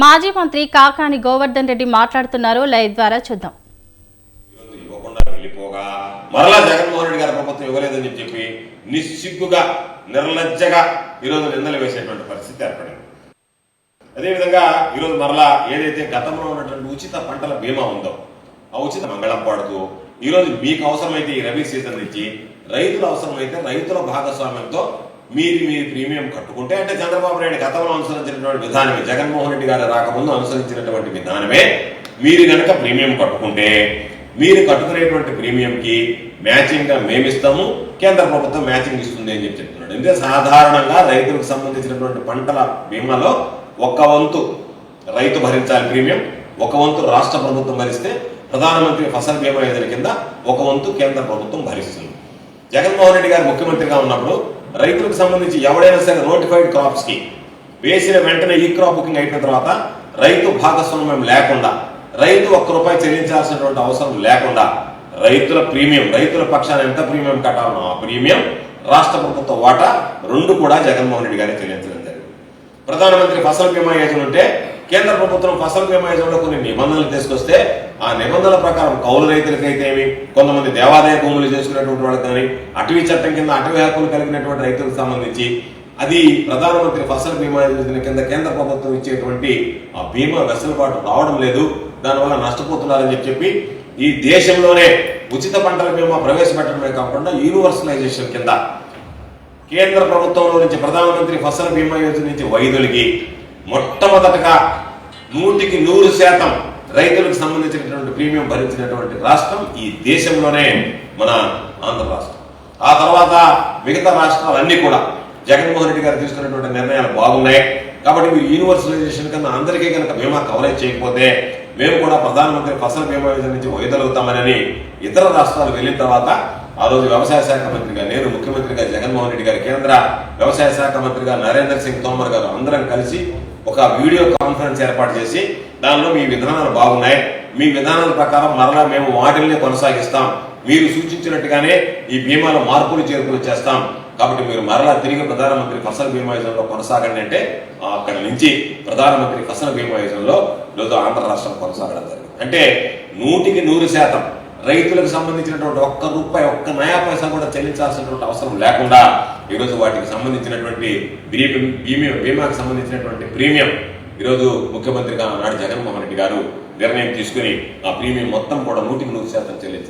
మాజీ మంత్రి కాకాని గోవర్ధన్ రెడ్డి మాట్లాడుతున్నారు లైవ్ ద్వారా చూద్దాం. ఇవ్వకుండా వెళ్ళిపోగా. మరలా జగన్మోహన్ రెడ్డి గారి ప్రభుత్వం ఇవ్వలేదని చెప్పి నిస్సిగ్గుగా నిర్లజ్జగా ఈరోజు నిందలు వేసేటువంటి పరిస్థితి ఏర్పడింది. అదేవిధంగా ఈరోజు మరలా ఏదైతే గతంలో ఉన్నటువంటి ఉచిత పంటల బీమా ఉందో ఆ ఉచిత మంగళం పాడుతూ ఈరోజు మీకు అవసరమైతే ఈ రబీ సీజన్ నుంచి రైతుల అవసరమైతే రైతుల భాగస్వామ్యంతో మీరు మీ ప్రీమియం కట్టుకుంటే అంటే చంద్రబాబు నాయుడు గతంలో అనుసరించినటువంటి విధానమే జగన్మోహన్ రెడ్డి గారు రాకముందు అనుసరించినటువంటి విధానమే. మీరు కనుక ప్రీమియం కట్టుకుంటే మీరు కట్టుకునేటువంటి ప్రీమియంకి మ్యాచింగ్ మేము మేమిస్తాము కేంద్ర ప్రభుత్వం మ్యాచింగ్ ఇస్తుంది అని చెప్పి చెప్తున్నాడు. అంటే సాధారణంగా రైతులకు సంబంధించినటువంటి పంటల బీమాలో ఒక్క వంతు రైతు భరించాలి ప్రీమియం ఒక వంతు రాష్ట్ర ప్రభుత్వం భరిస్తే ప్రధానమంత్రి ఫసల్ బీమా యోజన కింద ఒక వంతు కేంద్ర ప్రభుత్వం భరిస్తుంది. జగన్మోహన్ రెడ్డి గారు ముఖ్యమంత్రిగా ఉన్నప్పుడు రైతులకు సంబంధించి ఎవడైనా సరే నోటిఫైడ్ క్రాప్స్కి వేసిన వెంటనే ఈ క్రాప్ బుకింగ్ అయిపోయిన తర్వాత రైతు భాగస్వామ్యం లేకుండా రైతు ఒక్క రూపాయి చెల్లించాల్సినటువంటి అవసరం లేకుండా రైతుల ప్రీమియం రైతుల పక్షాన ఎంత ప్రీమియం కట్టాలనో ఆ ప్రీమియం రాష్ట్ర ప్రభుత్వ వాటా రెండు కూడా జగన్మోహన్ రెడ్డి గారే చెల్లించడం జరిగింది. ప్రధానమంత్రి ఫసల్ బీమా యోజన ఉంటే కేంద్ర ప్రభుత్వం ఫసల్ బీమా యోజనలో కొన్ని నిబంధనలు తీసుకొస్తే ఆ నిబంధనల ప్రకారం కౌలు రైతులకైతే కొంతమంది దేవాదాయ భూములు చేసుకునేటువంటి వాళ్ళకి కానీ అటవీ చట్టం కింద అటవీ హక్కులు కలిగినటువంటి రైతులకు సంబంధించి అది ప్రధానమంత్రి ఫసల్ బీమా యోజన కింద కేంద్ర ప్రభుత్వం ఇచ్చేటువంటి ఆ బీమా వెసులుబాటు రావడం లేదు. దానివల్ల నష్టపోతున్నారని చెప్పి చెప్పి ఈ దేశంలోనే ఉచిత పంటల బీమా ప్రవేశపెట్టడమే కాకుండా యూనివర్సలైజేషన్ కింద కేంద్ర ప్రభుత్వంలో నుంచి ప్రధానమంత్రి ఫసల్ బీమా యోజన నుంచి వైదొలిగి మొట్టమొదటగా నూటికి నూరు శాతం రైతులకు సంబంధించినటువంటి ప్రీమియం భరించినటువంటి రాష్ట్రం ఈ దేశంలోనే మన ఆంధ్ర రాష్ట్రం. ఆ తర్వాత మిగతా రాష్ట్రాలన్నీ కూడా జగన్మోహన్ రెడ్డి గారు తీసుకున్నటువంటి నిర్ణయాలు బాగున్నాయి. కాబట్టి మీరు యూనివర్సలైజేషన్ కన్నా అందరికీ కనుక బీమా కవరేజ్ చేయకపోతే మేము కూడా ప్రధానమంత్రి ఫసల్ బీమా యోజన నుంచి వైదొలుగుతామని ఇతర రాష్ట్రాలు వెళ్ళిన తర్వాత ఆ రోజు వ్యవసాయ శాఖ మంత్రిగా నేను ముఖ్యమంత్రిగా జగన్మోహన్ రెడ్డి గారు కేంద్ర వ్యవసాయ శాఖ మంత్రిగా నరేంద్ర సింగ్ తోమర్ గారు అందరం కలిసి ఒక వీడియో కాన్ఫరెన్స్ ఏర్పాటు చేసి దానిలో మీ విధానాలు బాగున్నాయి. మీ విధానాల ప్రకారం మరలా మేము వాటిల్ని కొనసాగిస్తాం. మీరు సూచించినట్టుగానే ఈ బీమాలో మార్పులు చేర్పులు చేస్తాం. కాబట్టి మీరు మరలా తిరిగి ప్రధానమంత్రి ఫసల్ బీమా యోజనలో కొనసాగండి అంటే అక్కడి నుంచి ప్రధానమంత్రి ఫసల్ బీమా యోజనలో లేదా ఆంధ్ర రాష్ట్రం కొనసాగడం జరిగింది. అంటే నూటికి నూరు శాతం రైతులకు సంబంధించినటువంటి ఒక్క రూపాయి ఒక్క నయా పైసా కూడా చెల్లించాల్సినటువంటి అవసరం లేకుండా ఈరోజు వాటికి సంబంధించినటువంటి ప్రీమియం బీమాకి సంబంధించినటువంటి ప్రీమియం. ఈరోజు ముఖ్యమంత్రిగా నాడు జగన్మోహన్ రెడ్డి గారు నిర్ణయం తీసుకుని ఆ ప్రీమియం మొత్తం కూడా నూటికి నూరు శాతం చెల్లించారు.